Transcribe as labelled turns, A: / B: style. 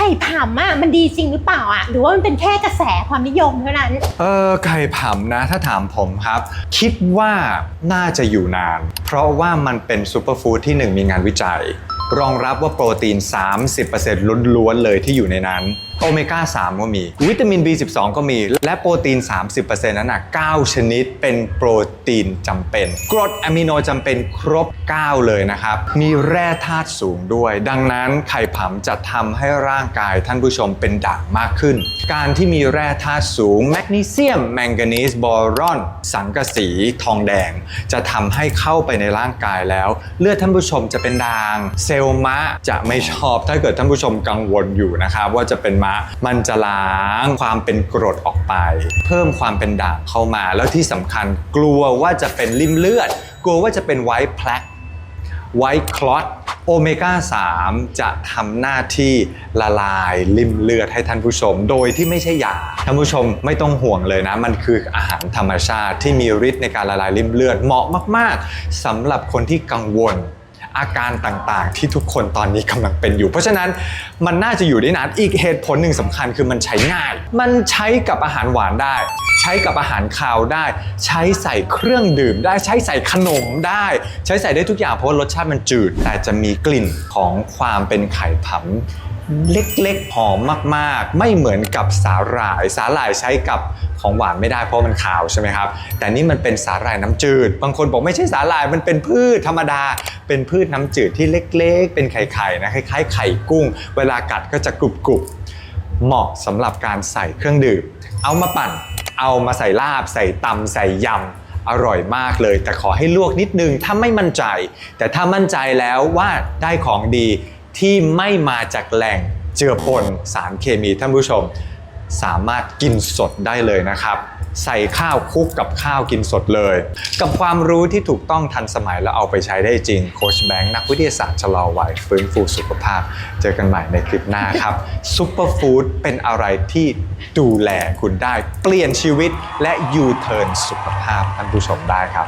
A: ไข่ผำอะมันดีจริงหรือเปล่าอะ หรือว่ามันเป็นแค่กระแสความนิยมเท่านั้น
B: เออไข่ผำนะถ้าถามผมครับ คิดว่าน่าจะอยู่นาน เพราะว่ามันเป็นซูเปอร์ฟู้ดที่หนึ่งมีงานวิจัย รองรับว่าโปรตีน 30%ล้วนๆเลยที่อยู่ในนั้น โอเมก้า 3 ก็มี วิตามิน B12 ก็มี และโปรตีน 30%นั้นนะ9 ชนิดเป็นโปรตีนจำเป็น กรดอะมิโนจำเป็นครบ 9 เลยนะครับ มีแร่ธาตุสูงด้วย ดังนั้นไข่ผำจะทำให้ร่างกายท่านผู้ชมเป็นด่างมากขึ้น การที่มีแร่ธาตุสูง แมกนีเซียม แมงกานีสบอรอน สังกะสี ทองแดง จะทำให้เข้าไปในร่างกายแล้ว เลือดท่านผู้ชมจะเป็นด่าง เซลล์มะจะไม่ชอบถ้าเกิดท่านผู้ชมกังวลอยู่นะครับว่าจะเป็นมะมันจะล้างความเป็นกรดออกไป เพิ่มความเป็นด่างเข้ามา แล้วที่สำคัญกลัวว่าจะเป็นริ่มเลือด กลัวว่าจะเป็นไวท์แพลกไวท์คลอตโอเมก้า 3 จะทำหน้าที่ละลายริ่มเลือดให้ท่านผู้ชม โดยที่ไม่ใช่ยาท่านผู้ชมไม่ต้องห่วงเลยนะ มันคืออาหารธรรมชาติที่มีฤทธิ์ในการละลายริ่มเลือดเหมาะมาก ๆสำหรับคนที่กังวล อาการต่างๆ ที่ทุกคนตอนนี้กำลังเป็นอยู่ เพราะฉะนั้นมันน่าจะอยู่ได้นานอีกเหตุผลหนึ่งสำคัญคือมันใช้ง่าย มันใช้กับอาหารหวานได้ ช้กับอาหารคาวได้ ใช้ใส่เครื่องดื่มได้ใช้ใส่ขนมได้ ใช้ใส่ได้ทุกอย่างเพราะรสชาติมันจืด แต่จะมีกลิ่นของความเป็นไข่ผำเล็กๆหอมมากๆ ไม่เหมือนกับสาหร่าย สาหร่ายใช้กับของหวานไม่ได้เพราะมันขาวใช่ไหมครับ แต่นี่มันเป็นสาหร่ายน้ำจืด บางคนบอกไม่ใช่สาหร่ายมันเป็นพืชธรรมดา เป็นพืชน้ำจืดที่เล็กๆ เป็นไข่ๆนะคล้ายๆไข่กุ้ง เวลากัดก็จะกรุบๆเหมาะสำหรับการใส่เครื่องดื่ม เอามาปั่น เอามาใส่ลาบ ใส่ตำใส่ยำอร่อยมากเลย แต่ขอให้ลวกนิดนึงถ้าไม่มั่นใจ แต่ถ้ามั่นใจแล้วว่าได้ของดีที่ไม่มาจากแหล่งเจือปนสารเคมีท่านผู้ชม สามารถกินสดได้เลยนะครับ ใส่ข้าวคลุกกับข้าวกินสดเลย กับความรู้ที่ถูกต้องทันสมัยแล้วเอาไปใช้ได้จริงโคชแบงค์นักวิทยาศาสตร์ชะลอวัยฟื้นฟูสุขภาพ เจอกันใหม่ในคลิปหน้าครับซูเปอร์ฟู้ดเป็นอะไรที่ดูแลคุณได้ เปลี่ยนชีวิตและยูเทิร์นสุขภาพท่านผู้ชมได้ครับ